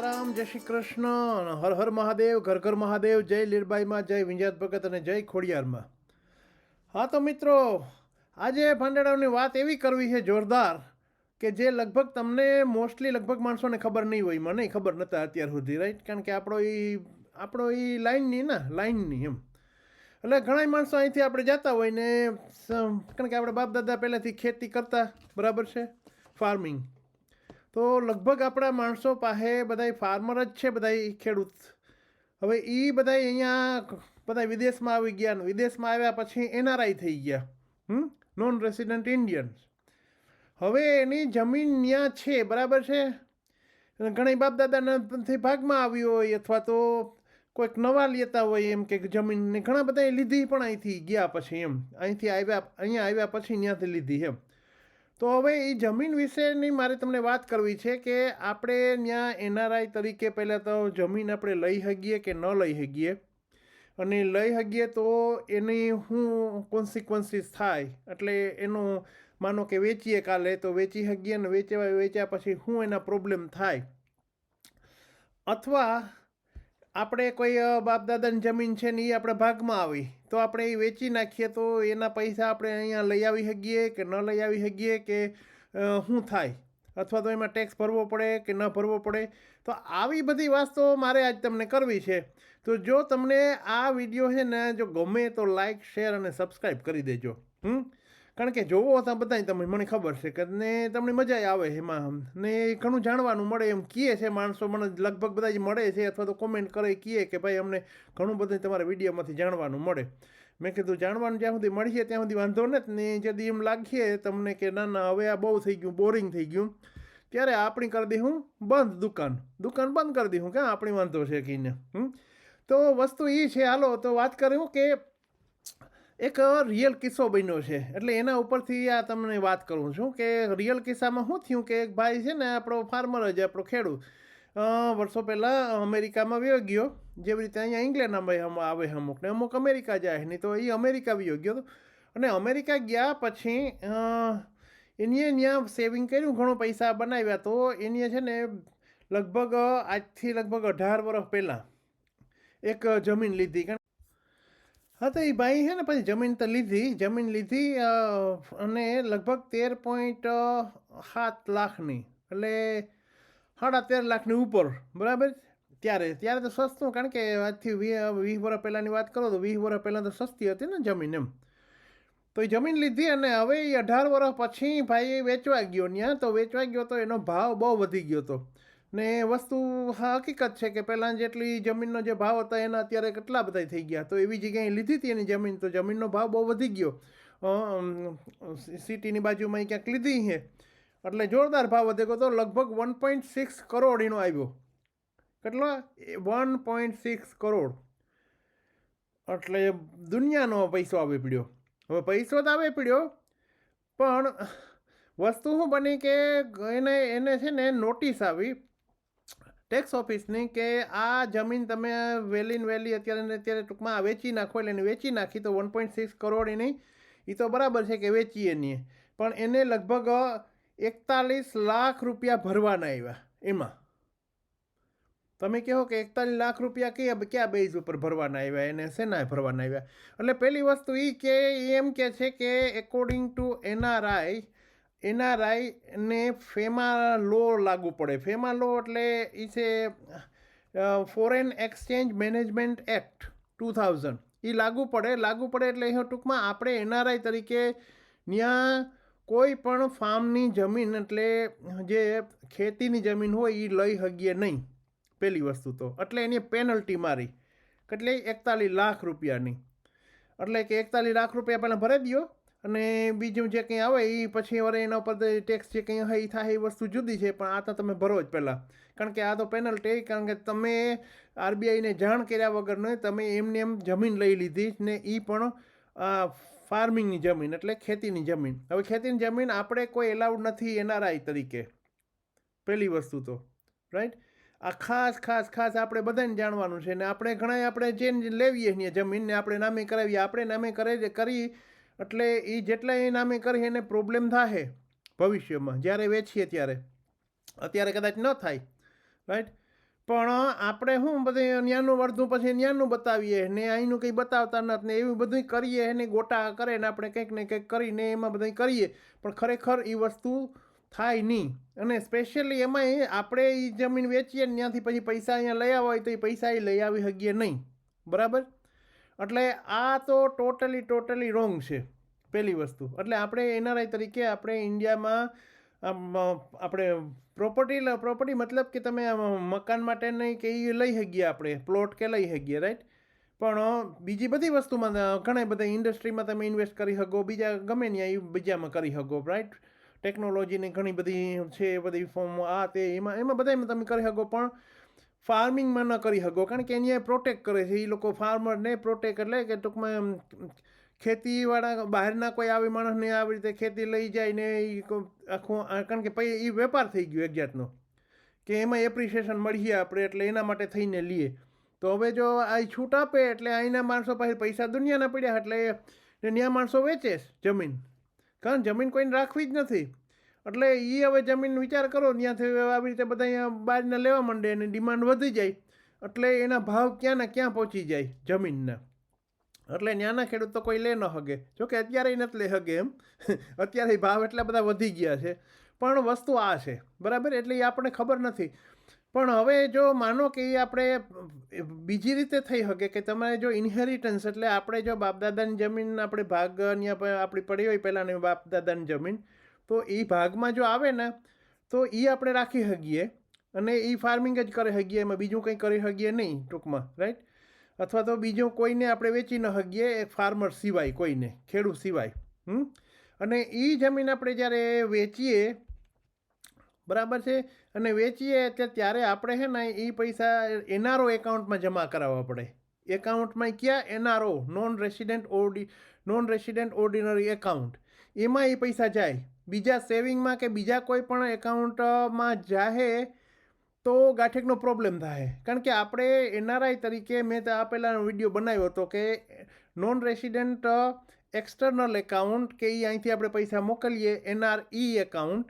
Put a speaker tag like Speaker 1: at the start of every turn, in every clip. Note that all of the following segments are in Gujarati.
Speaker 1: જય શ્રી કૃષ્ણ હર હર મહાદેવ, ઘર ઘર મહાદેવ, જય લીરબાઈમાં, જય વિંજાત ભગત અને જય ખોડિયારમાં. હા તો મિત્રો, આજે ભાંડેડાઓની વાત એવી કરવી છે જોરદાર કે જે લગભગ તમને મોસ્ટલી લગભગ માણસોને ખબર નહીં હોય, મને ખબર નહોતા અત્યાર સુધી રાઈટ કારણ કે આપણો એ આપણો એ લાઈનની ના, લાઈનની એમ. એટલે ઘણા માણસો અહીંથી આપણે જતા હોય ને કારણ કે આપણે બાપ દાદા પહેલાંથી ખેતી કરતા, બરાબર છે? ફાર્મિંગ. તો લગભગ આપણા માણસો પાસે બધાય ફાર્મર જ છે, બધાય ખેડૂત. હવે એ બધાય અહીંયા બધા વિદેશમાં આવી ગયા વિદેશમાં આવ્યા પછી એનઆરઆઈ થઈ ગયા. નોન રેસિડન્ટ ઇન્ડિયન્સ હવે એની જમીન ત્યાં છે, બરાબર છે? ઘણી બાપ દાદાનાથી ભાગમાં આવ્યું હોય અથવા તો કોઈક નવા લેતા હોય એમ કે જમીનને ઘણા બધા લીધી પણ અહીંથી ગયા પછી એમ. અહીંથી આવ્યા, અહીંયા આવ્યા પછી ત્યાંથી લીધી એમ. તો હવે એ જમીન વિશેની મારે તમને વાત કરવી છે કે આપણે ત્યાં એનઆરઆઈ તરીકે પહેલાં તો જમીન આપણે લઈ શકીએ કે ન લઈ શકીએ અને લઈ શકીએ તો એની શું કોન્સિક્વન્સીસ થાય? એટલે એનું માનો કે વેચીએ કાલે તો વેચી શકીએ ને વેચવા, વેચ્યા પછી શું એના પ્રોબ્લેમ થાય? અથવા આપણે કોઈ બાપદાદાની બાપ દાદાની જમીન છે ને એ આપણે ભાગમાં આવી, તો આપણે એ વેચી નાખીએ તો એના પૈસા આપણે અહીંયા લઈ આવી શકીએ કે ન લઈ આવી શકીએ કે શું થાય? અથવા તો એમાં ટેક્સ ભરવો પડે કે ન ભરવો પડે? તો આવી બધી વાતો મારે આજ તમને કરવી છે. તો જો તમને આ વીડિયો છે ને જો ગમે તો લાઈક શેર અને સબસ્ક્રાઈબ કરી દેજો. હમ? કારણ કે જોવો હતા બધાય તમે, મને ખબર છે કે ને તમને મજા આવે એમાં ને ઘણું જાણવાનું મળે એમ કહે છે માણસો, મને લગભગ બધા જ મળે છે અથવા તો કોમેન્ટ કરે કહે કે ભાઈ અમને ઘણું બધું તમારા વિડીયોમાંથી જાણવાનું મળે. મેં કીધું જાણવાનું જ્યાં સુધી મળીએ ત્યાં સુધી વાંધો નથી, ને જદી એમ લાગીએ તમને કે ના ના, હવે આ બહુ થઈ ગયું બોરિંગ થઈ ગયું. ત્યારે આપણી કરી દઈ હું બંધ દુકાન. દુકાન બંધ કરી દઈ હું ક્યાં આપણી વાંધો છે કહીને હમ? તો વસ્તુ એ છે, હાલો, તો વાત કર્યું કે એક રિયલ કિસ્સો બન્યો છે. એટલે એના ઉપરથી આ તમને વાત કરું છું કે રિયલ કિસ્સામાં શું થયું કે એક ભાઈ છે ને આપણો ફાર્મર જ, આપણો ખેડૂત વર્ષો પહેલાં અમેરિકામાં વયો ગયો. જેવી રીતે અહીંયા ઇંગ્લેન્ડમાં આવે અમુક ને અમુક અમેરિકા જાય નહીં તો એ અમેરિકા વયો ગયો અને અમેરિકા ગયા પછી એની ત્યાં સેવિંગ કર્યું, ઘણો પૈસા બનાવ્યા તો એની છે ને લગભગ આજથી લગભગ અઢાર વર્ષ પહેલાં એક જમીન લીધી. હા, તો એ ભાઈ છે ને, પછી જમીન તો લીધી, જમીન લીધી અને લગભગ તેર પોઈન્ટ સાત લાખની, એટલે સાડા તેર લાખની ઉપર, બરાબર? ત્યારે ત્યારે તો સસ્તું, કારણ કે આજથી વીસ વર્ષ પહેલાંની વાત કરો તો વીસ વર્ષ પહેલાં તો સસ્તી હતી ને જમીન એમ. તો એ જમીન લીધી અને હવે એ અઢાર વર્ષ પછી ભાઈ વેચવા ગયો ત્યાં તો વેચવા ગયો તો એનો ભાવ બહુ વધી ગયો હતો ને વસ્તુ હકીકત છે કે પહેલાં જેટલી જમીનનો જે ભાવ હતા એના અત્યારે કેટલા બધા થઈ ગયા. તો એવી જગ્યાએ લીધી હતી એની જમીન, તો જમીનનો ભાવ બહુ વધી ગયો. સિટીની બાજુમાં ક્યાંક લીધી છે. એટલે જોરદાર ભાવ વધે તો લગભગ વન પોઈન્ટ સિક્સ કરોડ એનો આવ્યો. કેટલો? One point six crore. એટલે દુનિયાનો પૈસો આવી પડ્યો. હવે પૈસો તો આવે પડ્યો, પણ વસ્તુ શું બની કે એને એને છે ને નોટિસ આવી ટેક્સ ઓફિસની કે આ જમીન તમે વેલીન વેલી અત્યારે અત્યારે ટૂંકમાં વેચી નાખો એટલે એને વેચી નાખી તો વન પોઈન્ટ સિક્સ કરોડ એની એ તો બરાબર છે કે વેચી એની પણ એને લગભગ એકતાલીસ લાખ રૂપિયા ભરવાના આવ્યા એમાં. તમે કહો કે એકતાલીસ લાખ રૂપિયા કયા કયા બેઝ ઉપર ભરવાના આવ્યા એને શેના ભરવાના આવ્યા એટલે પહેલી વસ્તુ એ કે એમ કે છે કે એકોર્ડિંગ ટુ એનઆરઆઈ એનઆરઆઈ ને ફેમા લો લાગુ પડે. ફેમા લો એટલે એ છે foreign exchange management act two thousand એ લાગુ પડે. લાગુ પડે એટલે એ ટૂંકમાં આપણે એનઆરઆઈ તરીકે ત્યાં કોઈ પણ ફાર્મની જમીન એટલે જે ખેતીની જમીન હોય એ લઈ શકીએ નહીં. પહેલી વસ્તુ તો. એટલે એની પેનલ્ટી મારી. કેટલી? એકતાલીસ લાખ રૂપિયાની. એટલે કે એકતાલીસ લાખ રૂપિયા પહેલાં ભરી દો અને બીજું જે કંઈ આવે એ પછી વરે એના ઉપર ટેક્સ જે કંઈ હોય એ થાય એ વસ્તુ જુદી છે, પણ આ તો તમે ભરો જ પહેલાં. કારણ કે આ તો પેનલ્ટી કારણ કે તમે આરબીઆઈને જાણ કર્યા વગરને તમે એમને એમ જમીન લઈ લીધી ને એ પણ ફાર્મિંગની જમીન એટલે ખેતીની જમીન. હવે ખેતીની જમીન આપણે કોઈ એલાઉડ નથી એનઆરઆઈ તરીકે. પહેલી વસ્તુ તો. રાઈટ આ ખાસ ખાસ ખાસ આપણે બધાને જાણવાનું છે ને આપણે ઘણા આપણે જે લેવીએ છીએ જમીન ને આપણે નામે કરાવીએ, આપણે નામે કરે કરી એટલે એ જેટલા એ નામે કરીએ એને પ્રોબ્લેમ થાય ભવિષ્યમાં. જ્યારે વેચીએ ત્યારે. અત્યારે કદાચ ન થાય. રાઈટ પણ આપણે શું બધે ન્યાનું વર્ધું પછી ન્યાનું બતાવીએ ને અહીંનું કંઈ બતાવતા નથી ને એવું બધું કરીએ એને ગોટા કરે ને આપણે કંઈક ને કંઈક કરીને એમાં બધું કરીએ. પણ ખરેખર એ વસ્તુ થાય નહીં. અને સ્પેશિયલી એમાં આપણે એ જમીન વેચીએ ને ત્યાંથી પછી પૈસા અહીંયા લઈ આવ્યા હોય તો એ પૈસા એ લઈ આવી શકીએ નહીં. બરાબર? એટલે આ તો ટોટલી ટોટલી રોંગ છે પહેલી વસ્તુ. એટલે આપણે એનઆરઆઈ તરીકે આપણે ઇન્ડિયામાં આપણે પ્રોપર્ટી પ્રોપર્ટી મતલબ કે તમે મકાન માટે નહીં કે એ લઈ શકીએ આપણે પ્લોટ કે લઈ શકીએ રાઈટ પણ બીજી બધી વસ્તુમાં ઘણા બધા ઇન્ડસ્ટ્રીમાં તમે ઇન્વેસ્ટ કરી શકો બીજા ગમે ત્યાં એ બીજામાં કરી શકો રાઈટ ટેકનોલોજીની ઘણી બધી છે બધી ફોર્મ આ તે, એમાં એમાં બધામાં તમે કરી શકો પણ ફાર્મિંગમાં ન કરી શકો. કારણ કે અહીંયા પ્રોટેક્ટ કરે છે. એ લોકો ફાર્મરને પ્રોટેક્ટ એટલે કે ટૂંકમાં ખેતીવાળા બહારના કોઈ આવી માણસને આવી રીતે ખેતી લઈ જાય ને એ આખું કારણ કે પછી એ વેપાર થઈ ગયો એક જાતનો. કે એમાં એપ્રિસિએશન મળીએ આપણે એટલે એના માટે થઈને લઈએ તો હવે જો આ છૂટ આપે એટલે અહીંના માણસો પાસે પૈસા દુનિયાના પડ્યા એટલે ત્યાં માણસો વેચે જમીન. કારણ જમીન કોઈને રાખવી જ નથી. એટલે એ હવે જમીન વિચાર કરો ત્યાંથી આવી રીતે બધા અહીંયા બહારના લેવા માંડે અને ડિમાન્ડ વધી જાય, એટલે એના ભાવ ક્યાં ને ક્યાં પહોંચી જાય જમીનના. એટલે નાના ખેડૂત તો કોઈ લે ન હગે. જોકે અત્યારે નથી લે હગે એમ. અત્યારે ભાવ એટલા બધા વધી ગયા છે. પણ વસ્તુ આ છે. બરાબર? એટલે એ આપણને ખબર નથી. પણ હવે જો માનો કે એ આપણે બીજી રીતે થઈ શકે કે તમારે જો ઇન્હેરિટન્સ એટલે આપણે જો બાપદાદાની જમીન, આપણે ભાગ આપણી પડી હોય પહેલાંની બાપદાદાની જમીન તો એ ભાગમાં જો આવે ને, તો એ આપણે રાખી શકીએ. અને એ ફાર્મિંગ જ કરી શકીએ, એમાં બીજું કંઈ કરી શકીએ નહીં ટૂંકમાં રાઈટ અથવા તો બીજું કોઈને આપણે વેચી ન શકીએ, એ ફાર્મર સિવાય કોઈને, ખેડૂત સિવાય, હમ? અને એ જમીન આપણે જ્યારે વેચીએ, બરાબર છે? અને વેચીએ ત્યારે આપણે છે ને એ પૈસા એનઆરઓ એકાઉન્ટમાં જમા કરાવવા પડે. એકાઉન્ટમાં ક્યાં? એનઆરઓ નોન રેસિડેન્ટ ઓર્ડી નોન રેસિડેન્ટ ઓર્ડિનરી એકાઉન્ટ એમાં એ પૈસા જાય. બીજા સેવિંગમાં કે બીજા કોઈ પણ એકાઉન્ટમાં જાહે તો ગાંઠેકનો પ્રોબ્લેમ થાય કારણ કે આપણે એનઆરઆઈ તરીકે મેં આ પહેલાંનો વીડિયો બનાવ્યો હતો કે નોન રેસિડેન્ટ એક્સટર્નલ એકાઉન્ટ કે એ અહીંથી આપણે પૈસા મોકલીએ, એનઆરઈ એકાઉન્ટ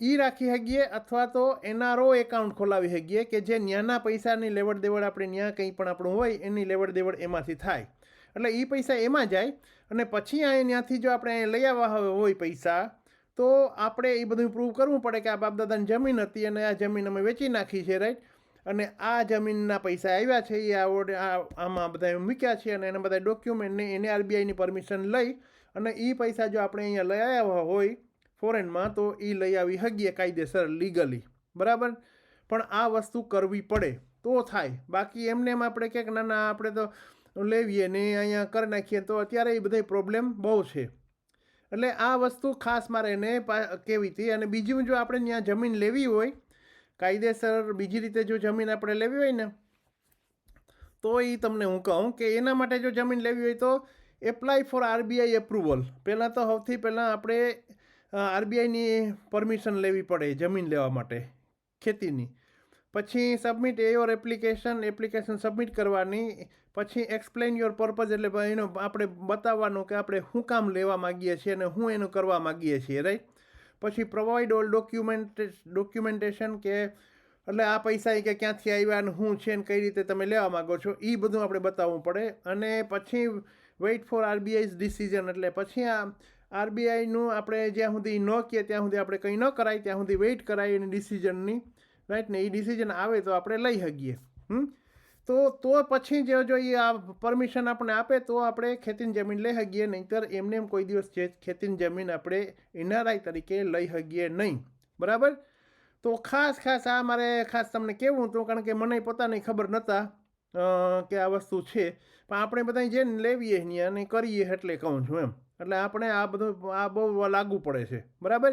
Speaker 1: એ રાખી શકીએ અથવા તો એનઆરઓ એકાઉન્ટ ખોલાવી શકીએ કે જે ન્યાના પૈસાની લેવડ દેવડ આપણે ન્યા કંઈ પણ આપણું હોય, એની લેવડ દેવડ એમાંથી થાય. એટલે એ પૈસા એમાં જાય. અને પછી અહીં ત્યાંથી જો આપણે લઈ આવવા હોય પૈસા, તો આપણે એ બધું પ્રૂવ કરવું પડે કે આ બાપદાદાની જમીન હતી અને આ જમીન અમે વેચી નાખી છે રાઈટ અને આ જમીનના પૈસા આવ્યા છે એ આ આમાં બધા મૂક્યા છે અને એના બધા ડોક્યુમેન્ટને એને આરબીઆઈની પરમિશન લઈ અને એ પૈસા જો આપણે અહીંયા લઈ આવ્યા હોય ફોરેનમાં તો એ લઈ આવી હગીએ કાયદેસર લીગલી બરાબર? પણ આ વસ્તુ કરવી પડે તો થાય. બાકી એમને એમ આપણે ક્યાંક, ના ના, આપણે તો લેવીએ ને અહીંયા કરી નાખીએ તો અત્યારે એ બધા પ્રોબ્લેમ બહુ છે. એટલે આ વસ્તુ ખાસ મારે એને કહેવી હતી અને બીજું જો આપણે ત્યાં જમીન લેવી હોય, કાયદેસર બીજી રીતે જો જમીન આપણે લેવી હોય ને, તો એ તમને હું કહું કે એના માટે જો જમીન લેવી હોય તો એપ્લાય ફોર આરબીઆઈ એપ્રુવલ પહેલાં તો સૌથી પહેલાં આપણે આરબીઆઈની પરમિશન લેવી પડે જમીન લેવા માટે, ખેતીની. પછી submit your application application submit કરવાની પછી એક્સપ્લેન યોર પર્પઝ એટલે એનો આપણે બતાવવાનું કે આપણે શું કામ લેવા માગીએ છીએ અને શું એનું કરવા માગીએ છીએ રાઈટ પછી પ્રોવાઈડ ઓલ ડોક્યુમેન્ટ ડોક્યુમેન્ટેશન કે એટલે આ પૈસા એ કે ક્યાંથી આવ્યા અને શું છે ને કઈ રીતે તમે લેવા માગો છો એ બધું આપણે બતાવવું પડે. અને પછી વેઇટ ફોર આરબીઆઈ ડિસિઝન એટલે પછી આ આરબીઆઈનું આપણે જ્યાં સુધી ન કહે ત્યાં સુધી આપણે કંઈ ન કરાય, ત્યાં સુધી વેઇટ કરાય એની ડિસિઝનની રાઈટ ને એ ડિસિઝન આવે તો આપણે લઈ શકીએ. હમ? તો તો પછી જો જો એ આ પરમિશન આપણે આપે, તો આપણે ખેતીની જમીન લઈ શકીએ નહીંતર એમને એમ કોઈ દિવસ જે ખેતીની જમીન આપણે એનઆરઆઈ તરીકે લઈ શકીએ નહીં. બરાબર? તો ખાસ ખાસ આ મારે ખાસ તમને કહેવું હતું, કારણ કે મને પોતાને ખબર નહોતા કે આ વસ્તુ છે. પણ આપણે બધા જે લેવીએ અહીંયા અને કરીએ એટલે કહું છું એમ. એટલે આપણે આ બધું, આ બહુ લાગુ પડે છે. બરાબર?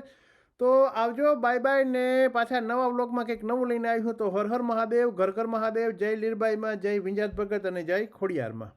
Speaker 1: તો આવજો બાય બાય ને પાછા નવા બ્લોગમાં કંઈક નવું લઈને આવ્યું તો હર હર મહાદેવ, ઘર ઘર મહાદેવ, જય લીરબાઈમાં, જય વિંજાત ભગત અને જય ખોડિયારમાં.